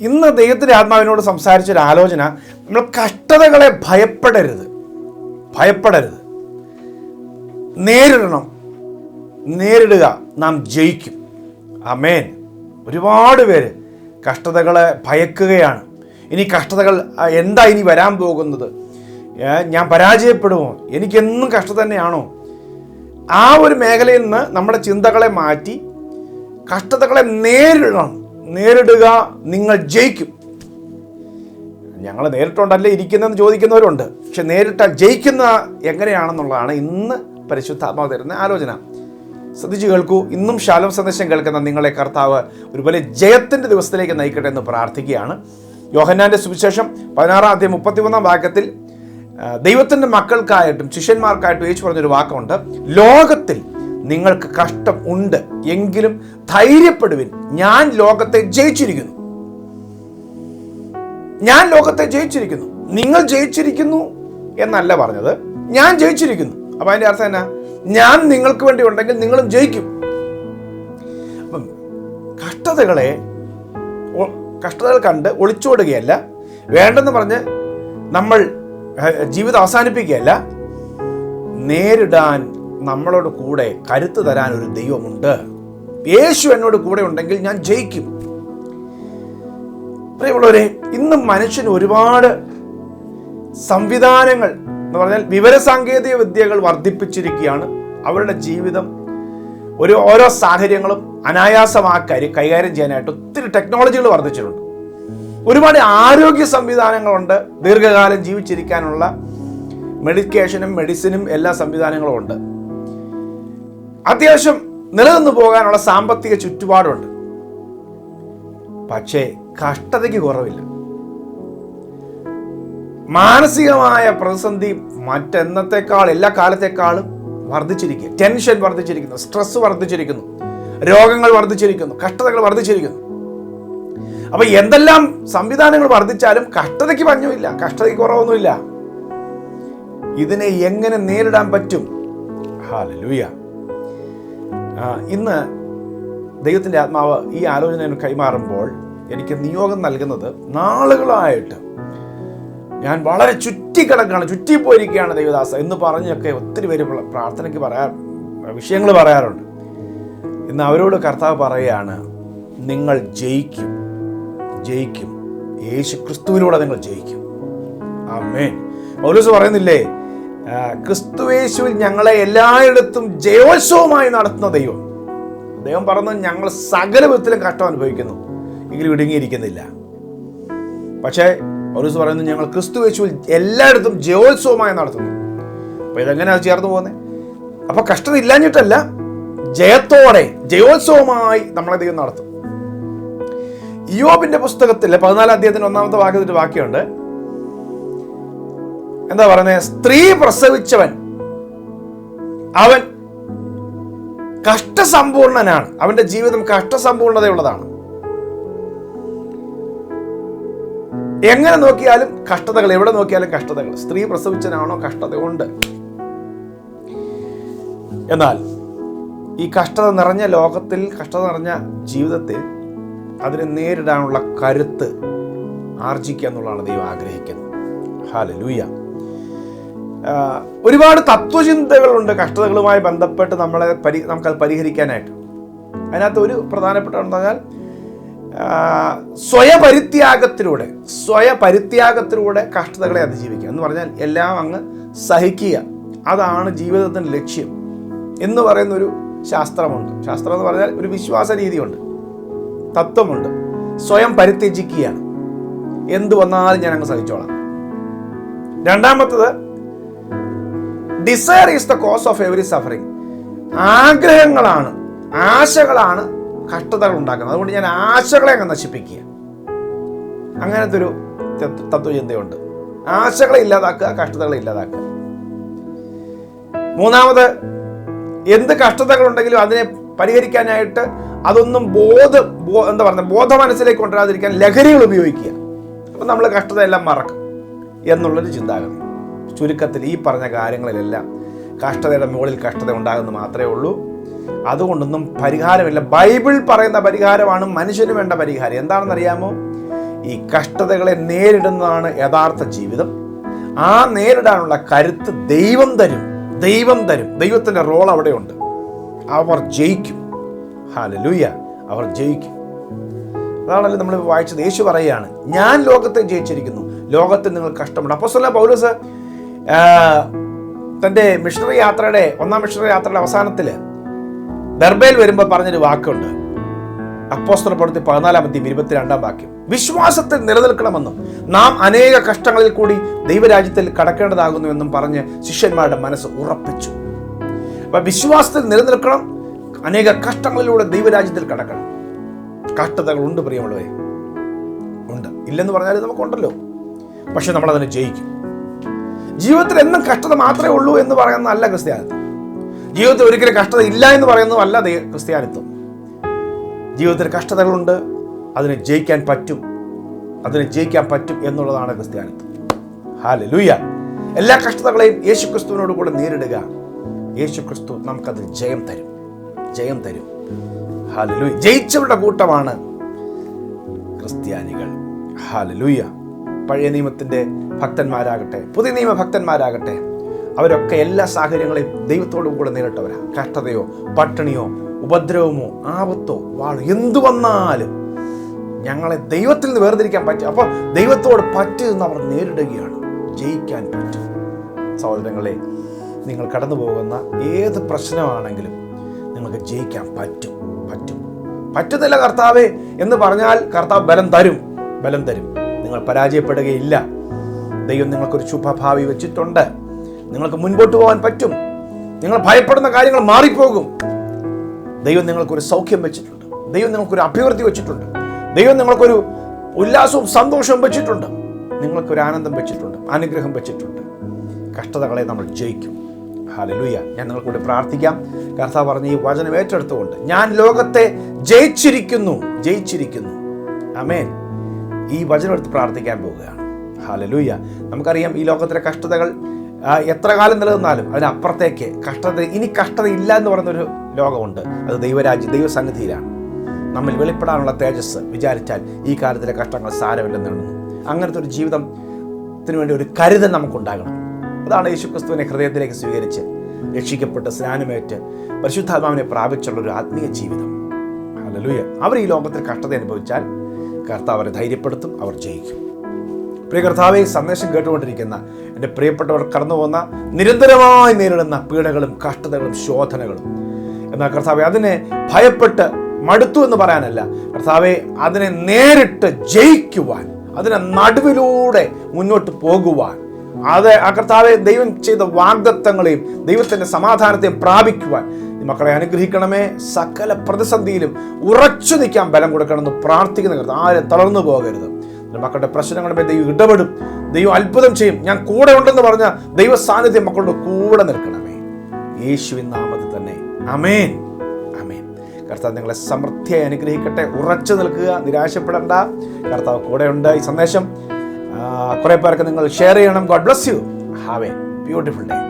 ഇന്ന് ദൈവത്തിന്റെ ആത്മാവിനോട് സംസാരിച്ചൊരു ആലോചന നമ്മൾ കഷ്ടതകളെ ഭയപ്പെടരുത്. ഭയപ്പെടരുത്. നേരിടണം. നേരിടുക നാം ജയിക്കും. അമേൻ ഒരുപാട് പേര് കഷ്ടതകളെ ഭയക്കുകയാണ്. ഇനി കഷ്ടതകൾ എന്താ ഇനി വരാൻ പോകുന്നത്? ഞാൻ പരാജയപ്പെടുമോ? എനിക്കെന്നും കഷ്ടത തന്നെയാണോ? ആ ഒരു മേഖലയിൽ നിന്ന് നമ്മുടെ ചിന്തകളെ മാറ്റി കഷ്ടതകളെ നേരിടണം. നേരിടുക നിങ്ങൾ ജയിക്കും. ഞങ്ങൾ നേരിട്ടുണ്ടല്ലേ ഇരിക്കുന്നതെന്ന് ചോദിക്കുന്നവരുണ്ട്. പക്ഷെ നേരിട്ടാൽ ജയിക്കുന്ന എങ്ങനെയാണെന്നുള്ളതാണ് ഇന്ന് പരിശുദ്ധാത്മാവ് തരുന്ന ആലോചന. ശ്രദ്ധിച്ചു കേൾക്കൂ ഇന്നും ശാലോ സന്ദേശം കേൾക്കുന്ന നിങ്ങളെ കർത്താവ് ഒരുപോലെ ജയത്തിന്റെ ദിവസത്തിലേക്ക് നയിക്കട്ടെ എന്ന് പ്രാർത്ഥിക്കുകയാണ്. യോഹന്നാന്റെ സുവിശേഷം പതിനാറാം അധ്യായം മുപ്പത്തിമൂന്നാം വാക്യത്തിൽ ദൈവത്തിന്റെ മക്കൾക്കായിട്ടും ശിഷ്യന്മാർക്കായിട്ടും യേശു പറഞ്ഞൊരു വാക്കുണ്ട്. ലോകത്തിൽ നിങ്ങൾക്ക് കഷ്ടം ഉണ്ട് എങ്കിലും ധൈര്യപ്പെടുവിൻ. ഞാൻ ലോകത്തെ ജയിച്ചിരിക്കുന്നു. ഞാൻ ലോകത്തെ ജയിച്ചിരിക്കുന്നു. നിങ്ങൾ ജയിച്ചിരിക്കുന്നു എന്നല്ല പറഞ്ഞത്. ഞാൻ ജയിച്ചിരിക്കുന്നു. അപ്പൊ അതിന്റെ അർത്ഥം എന്നാ? ഞാൻ നിങ്ങൾക്ക് വേണ്ടി ഉണ്ടെങ്കിൽ നിങ്ങളും ജയിക്കും. അപ്പം കഷ്ടതകളെ കഷ്ടതകൾ കണ്ട് ഒളിച്ചോടുകയല്ല. വേണ്ടെന്ന് പറഞ്ഞ് നമ്മൾ ജീവിതം അവസാനിപ്പിക്കുകയല്ല. നേരിടാൻ നമ്മളോട് കൂടെ കരുത്ത് തരാൻ ഒരു ദൈവമുണ്ട്. യേശു എന്നോട് കൂടെ ഉണ്ടെങ്കിൽ ഞാൻ ജയിക്കും. പ്രിയമുള്ളവരെ ഇന്ന് മനുഷ്യന് ഒരുപാട് സംവിധാനങ്ങൾ എന്ന് പറഞ്ഞാൽ വിവരസാങ്കേതിക വിദ്യകൾ വർദ്ധിപ്പിച്ചിരിക്കുകയാണ്. അവരുടെ ജീവിതം ഒരു ഓരോ സാഹചര്യങ്ങളും അനായാസമാക്കി കൈകാര്യം ചെയ്യാനായിട്ട് ഒത്തിരി ടെക്നോളജികൾ വർദ്ധിച്ചിട്ടുണ്ട്. ഒരുപാട് ആരോഗ്യ സംവിധാനങ്ങളുണ്ട്. ദീർഘകാലം ജീവിച്ചിരിക്കാനുള്ള മെഡിക്കേഷനും മെഡിസിനും എല്ലാ സംവിധാനങ്ങളും ഉണ്ട്. അത്യാവശ്യം നിലനിന്ന് പോകാനുള്ള സാമ്പത്തിക ചുറ്റുപാടുണ്ട്. പക്ഷേ കഷ്ടതയ്ക്ക് കുറവില്ല. മാനസികമായ പ്രതിസന്ധി മറ്റെന്നത്തെക്കാൾ എല്ലാ കാലത്തെക്കാളും വർദ്ധിച്ചിരിക്കുക. ടെൻഷൻ വർദ്ധിച്ചിരിക്കുന്നു സ്ട്രെസ് വർദ്ധിച്ചിരിക്കുന്നു രോഗങ്ങൾ വർദ്ധിച്ചിരിക്കുന്നു കഷ്ടതകൾ വർദ്ധിച്ചിരിക്കുന്നു. അപ്പൊ എന്തെല്ലാം സംവിധാനങ്ങൾ വർദ്ധിച്ചാലും കഷ്ടതയ്ക്ക് പഞ്ഞുമില്ല കഷ്ടതയ്ക്ക് കുറവൊന്നുമില്ല. ഇതിനെ എങ്ങനെ നേരിടാൻ പറ്റും? ഹാലലൂയ ഇന്ന് ദൈവത്തിന്റെ ആത്മാവ് ഈ ആലോചന കൈമാറുമ്പോൾ എനിക്ക് നിയോഗം നൽകുന്നത് നാളുകളായിട്ട് ഞാൻ വളരെ ചുറ്റിക്കിടക്കാണ് ചുറ്റിപ്പോയിരിക്കുകയാണ് ദൈവദാസ എന്ന് പറഞ്ഞൊക്കെ ഒത്തിരി പേര് പ്രാർത്ഥനയ്ക്ക് പറയാ വിഷയങ്ങൾ പറയാറുണ്ട്. ഇന്ന് അവരോട് കർത്താവ് പറയുകയാണ് നിങ്ങൾ ജയിക്കും ജയിക്കും. യേശു ക്രിസ്തുവിലൂടെ നിങ്ങൾ ജയിക്കും. ആമേൻ. പൗലോസ് പറയുന്നില്ലേ ആ, ക്രിസ്തുവേശുവിൽ ഞങ്ങളെ എല്ലായിടത്തും ജയോത്സവമായി നടത്തുന്ന ദൈവം. ദൈവം പറഞ്ഞു ഞങ്ങൾ സകല വിധത്തിലും കഷ്ടം അനുഭവിക്കുന്നു. എങ്കിലും ഇടുങ്ങിയിരിക്കുന്നില്ല. പക്ഷേ പൗലോസ് പറയുന്നു ഞങ്ങൾ ക്രിസ്തുവേശുവിൽ എല്ലായിടത്തും ജയോത്സവമായി നടത്തുന്നു. അപ്പോൾ ഇതെങ്ങനെയാണ് ചേർന്ന് പോകുന്നത് അപ്പോൾ കഷ്ടത ഇല്ലാഞ്ഞിട്ടല്ല ജയത്തോടെ ജയോത്സവമായി നമ്മളെ ദൈവം നടത്തും. യോബിന്റെ പുസ്തകത്തിൽ പതിനാലാം അധ്യായത്തിന് ഒന്നാമത്തെ വാക്യത്തിന്റെ വാക്യമുണ്ട് എന്താ പറയുന്നത് സ്ത്രീ പ്രസവിച്ചവൻ. അവൻ കഷ്ടസമ്പൂർണനാണ്. അവന്റെ ജീവിതം കഷ്ടസമ്പൂർണതയുള്ളതാണ്. എങ്ങനെ നോക്കിയാലും കഷ്ടതകൾ എവിടെ നോക്കിയാലും കഷ്ടതകൾ. സ്ത്രീ പ്രസവിച്ചനാണോ കഷ്ടത ഉണ്ട്. എന്നാൽ ഈ കഷ്ടത നിറഞ്ഞ ലോകത്തിൽ കഷ്ടത നിറഞ്ഞ ജീവിതത്തിൽ അതിനെ നേരിടാനുള്ള കരുത്ത് ആർജിക്കുക എന്നുള്ളതാണ് ദൈവം ആഗ്രഹിക്കുന്നത്. ഹാലലൂയ ആഹ് ഒരുപാട് തത്വചിന്തകളുണ്ട് കഷ്ടതകളുമായി ബന്ധപ്പെട്ട് നമ്മളെ പരി നമുക്കത് പരിഹരിക്കാനായിട്ട്. അതിനകത്ത് ഒരു പ്രധാനപ്പെട്ട എന്താ സ്വയപരിത്യാഗത്തിലൂടെ സ്വയപരിത്യാഗത്തിലൂടെ കഷ്ടതകളെ അതിജീവിക്കുക. എന്ന് പറഞ്ഞാൽ എല്ലാം അങ്ങ് സഹിക്കുക. അതാണ് ജീവിതത്തിന്റെ ലക്ഷ്യം എന്ന് പറയുന്ന ഒരു ശാസ്ത്രമുണ്ട്. ശാസ്ത്രം എന്ന് പറഞ്ഞാൽ ഒരു വിശ്വാസ രീതിയുണ്ട് തത്വമുണ്ട്. സ്വയം പരിത്യജിക്കുകയാണ്. എന്ത് വന്നാലും ഞാൻ അങ്ങ് സഹിച്ചോളാം. രണ്ടാമത്തത് desire is the cause of every suffering ആഗ്രഹങ്ങളാണ് ആശകളാണ് കഷ്ടതകൾ ഉണ്ടാക്കുന്നത്. അതുകൊണ്ട് ഞാൻ ആശകളെ അങ്ങ് നശിപ്പിക്കുക. അങ്ങനത്തെ ഒരു തത്വ- തത്വചിന്തയുണ്ട്. ആശകളെ ഇല്ലാതാക്കുക കഷ്ടതകളെ ഇല്ലാതാക്കുക. മൂന്നാമത് എന്ത് കഷ്ടതകൾ ഉണ്ടെങ്കിലും അതിനെ പരിഹരിക്കാനായിട്ട് അതൊന്നും ബോധ എന്താ പറയുക ബോധ മനസ്സിലേക്ക് കൊണ്ടുവരാതിരിക്കാൻ ലഹരികൾ ഉപയോഗിക്കുക. അപ്പം നമ്മൾ കഷ്ടതയെല്ലാം മറക്കും. എന്നുള്ളൊരു ചിന്താഗതി. ചുരുക്കത്തിൽ ഈ പറഞ്ഞ കാര്യങ്ങളിലെല്ലാം കഷ്ടതയുടെ മുകളിൽ കഷ്ടത ഉണ്ടാകുന്നു മാത്രമേ ഉള്ളൂ. അതുകൊണ്ടൊന്നും പരിഹാരമില്ല. ബൈബിൾ പറയുന്ന പരിഹാരമാണ് മനുഷ്യന് വേണ്ട പരിഹാരം. എന്താണെന്നറിയാമോ? ഈ കഷ്ടതകളെ നേരിടുന്നതാണ് യഥാർത്ഥ ജീവിതം. ആ നേരിടാനുള്ള കരുത്ത് ദൈവം തരും. ദൈവം തരും. ദൈവത്തിന്റെ റോൾ അവിടെയുണ്ട്. അവർ ജയിക്കും. ഹാലലൂയ അവർ ജയിക്കും. അതാണല്ലോ നമ്മൾ വായിച്ചത്. യേശു പറയുകയാണ് ഞാൻ ലോകത്തെ ജയിച്ചിരിക്കുന്നു. ലോകത്തിൽ നിങ്ങൾ കഷ്ടമുണ്ട്. അപ്പോൾ പൗലസ് തന്റെ മിഷണറി യാത്രയുടെ ഒന്നാം മിഷണറി യാത്രയുടെ അവസാനത്തിൽ ദർബയിൽ വരുമ്പോൾ പറഞ്ഞൊരു വാക്കുണ്ട്. അപ്പോസ്തല പ്രവൃത്തി പതിനാലാമത്തെയും ഇരുപത്തിരണ്ടാം വാക്യം. വിശ്വാസത്തിൽ നിലനിൽക്കണമെന്നും നാം അനേക കഷ്ടങ്ങളിൽ കൂടി ദൈവരാജ്യത്തിൽ കടക്കേണ്ടതാകുന്നുവെന്നും പറഞ്ഞ് ശിഷ്യന്മാരുടെ മനസ്സ് ഉറപ്പിച്ചു. അപ്പൊ വിശ്വാസത്തിൽ നിലനിൽക്കണം അനേക കഷ്ടങ്ങളിലൂടെ ദൈവരാജ്യത്തിൽ കടക്കണം. കഷ്ടതകൾ ഉണ്ട് പ്രിയമുള്ളവരെ. ഉണ്ട്. ഇല്ലെന്ന് പറഞ്ഞാൽ നമുക്കുണ്ടല്ലോ. പക്ഷെ നമ്മളതിനെ ജയിക്കും. ജീവിതത്തിൽ എന്നും കഷ്ടത മാത്രമേ ഉള്ളൂ എന്ന് പറയുന്നതല്ല ക്രിസ്ത്യാനിത്വം. ജീവിതത്തിൽ ഒരിക്കലും കഷ്ടത ഇല്ല എന്ന് പറയുന്നതല്ല ക്രിസ്ത്യാനിത്വം. ജീവിതത്തിൽ കഷ്ടതകളുണ്ട് അതിന് ജയിക്കാൻ പറ്റും അതിന് ജയിക്കാൻ പറ്റും എന്നുള്ളതാണ് ക്രിസ്ത്യാനിത്വം. ഹാല ലൂയ എല്ലാ കഷ്ടതകളെയും യേശു ക്രിസ്തുവിനോട് കൂടെ നേരിടുക. യേശു ക്രിസ്തു നമുക്കത് ജയം തരും. ജയം തരും. ഹാല ലൂയ ജയിച്ചവരുടെ കൂട്ടമാണ് ക്രിസ്ത്യാനികൾ. ഹാലലൂയ പഴയ നിയമത്തിന്റെ ഭക്തന്മാരാകട്ടെ പുതിയ നിയമ ഭക്തന്മാരാകട്ടെ അവരൊക്കെ എല്ലാ സാഹചര്യങ്ങളെയും ദൈവത്തോടും കൂടെ നേരിട്ടവരാ. കഷ്ടതയോ പട്ടിണിയോ ഉപദ്രവമോ ആപത്തോ വാളോ എന്തു വന്നാലും ഞങ്ങളെ ദൈവത്തിൽ നിന്ന് വേർതിരിക്കാൻ പറ്റും. അപ്പോൾ ദൈവത്തോട് പറ്റുമെന്ന് അവർ നേരിടുകയാണ്. ജയിക്കാൻ പറ്റും. സഹോദരങ്ങളെ നിങ്ങൾ കടന്നു പോകുന്ന ഏത് പ്രശ്നമാണെങ്കിലും നിങ്ങൾക്ക് ജയിക്കാൻ പറ്റും. പറ്റും. പറ്റുന്നില്ല കർത്താവേ എന്ന് പറഞ്ഞാൽ കർത്താവ് ബലം തരും. ബലം തരും. നിങ്ങൾ പരാജയപ്പെടുകയില്ല. ദൈവം നിങ്ങൾക്കൊരു ശുഭഭാവി വെച്ചിട്ടുണ്ട്. നിങ്ങൾക്ക് മുൻപോട്ട് പോകാൻ പറ്റും. നിങ്ങൾ ഭയപ്പെടുന്ന കാര്യങ്ങൾ മാറിപ്പോകും. ദൈവം നിങ്ങൾക്കൊരു സൗഖ്യം വെച്ചിട്ടുണ്ട്. ദൈവം നിങ്ങൾക്കൊരു അഭിവൃദ്ധി വെച്ചിട്ടുണ്ട്. ദൈവം നിങ്ങൾക്കൊരു ഉല്ലാസവും സന്തോഷവും വെച്ചിട്ടുണ്ട്. നിങ്ങൾക്കൊരു ആനന്ദം വെച്ചിട്ടുണ്ട്. അനുഗ്രഹം വെച്ചിട്ടുണ്ട്. കഷ്ടതകളെ നമ്മൾ ജയിക്കും. ഹാലലൂയ ഞാൻ നിങ്ങൾക്കൂടെ കൂടി പ്രാർത്ഥിക്കാം. കർത്താവ് പറഞ്ഞ ഈ വചനം ഏറ്റെടുത്തുകൊണ്ട്. ഞാൻ ലോകത്തെ ജയിച്ചിരിക്കുന്നു. ജയിച്ചിരിക്കുന്നു. അമേൻ ഈ വചനം എടുത്ത് പ്രാർത്ഥിക്കാൻ പോവുകയാണ്. ഹാലലൂയ. നമുക്കറിയാം ഈ ലോകത്തിലെ കഷ്ടതകൾ എത്ര കാലം നിലനിന്നാലും അതിനപ്പുറത്തേക്ക് കഷ്ടത ഇനി കഷ്ടത ഇല്ല എന്ന് പറയുന്നൊരു ലോകമുണ്ട്. അത് ദൈവരാജ്യ ദൈവസന്നിധിയിലാണ്. നമ്മൾ വെളിപ്പെടാനുള്ള തേജസ് വിചാരിച്ചാൽ ഈ കാലത്തിലെ കഷ്ടങ്ങൾ സാരമില്ലെന്ന് എണ്ണുന്നു. അങ്ങനത്തെ ഒരു ജീവിതത്തിന് വേണ്ടി ഒരു കരുതൽ നമുക്കുണ്ടാകണം. അതാണ് യേശുക്രിസ്തുവിനെ ഹൃദയത്തിലേക്ക് സ്വീകരിച്ച് രക്ഷിക്കപ്പെട്ട് സ്നാനമേറ്റ് പരിശുദ്ധാത്മാവിനെ പ്രാപിച്ചുള്ള ഒരു ആത്മീയ ജീവിതം. ഹല്ലേലൂയ അവർ ഈ ലോകത്തിൽ കഷ്ടത അനുഭവിച്ചാൽ കർത്താവ് അവരെ ധൈര്യപ്പെടുത്തും അവർ ജയിക്കും. പ്രിയ കർത്താവെ സന്ദേശം കേട്ടുകൊണ്ടിരിക്കുന്ന എന്റെ പ്രിയപ്പെട്ടവർ കടന്നു പോകുന്ന നിരന്തരമായി നേരിടുന്ന പീഡകളും കഷ്ടതകളും ശോധനകളും. എന്നാൽ കർത്താവെ അതിനെ ഭയപ്പെട്ട് മടുത്തു എന്ന് പറയാനല്ല. കർത്താവെ അതിനെ നേരിട്ട് ജയിക്കുവാൻ അതിനെ നടുവിലൂടെ മുന്നോട്ട് പോകുവാൻ അത് ആ കർത്താവെ ദൈവം ചെയ്ത വാഗ്ദത്തങ്ങളെയും ദൈവത്തിന്റെ സമാധാനത്തെയും പ്രാപിക്കുവാൻ മക്കളെ അനുഗ്രഹിക്കണമേ. സകല പ്രതിസന്ധിയിലും ഉറച്ചു നിൽക്കാൻ ബലം കൊടുക്കണമെന്ന് പ്രാർത്ഥിക്കുന്ന കർത്താവ്. ആരും തളർന്നു പോകരുത്. നിന്റെ മക്കളുടെ പ്രശ്നങ്ങളുടെ മേൽ ദൈവം ഇടപെടും. ദൈവം അത്ഭുതം ചെയ്യും. ഞാൻ കൂടെ ഉണ്ടെന്ന് പറഞ്ഞ ദൈവ സാന്നിധ്യം മക്കളുടെ കൂടെ നിൽക്കണമേ. യേശുവിൻ നാമത്തിൽ തന്നെ. അമേൻ അമേൻ കർത്താവ് നിങ്ങളെ സമൃദ്ധിയായി അനുഗ്രഹിക്കട്ടെ. ഉറച്ചു നിൽക്കുക. നിരാശപ്പെടേണ്ട. കർത്താവ് കൂടെയുണ്ട്. ഈ സന്ദേശം കുറേ പേർക്ക് നിങ്ങൾ ഷെയർ ചെയ്യണം. God bless you have a beautiful day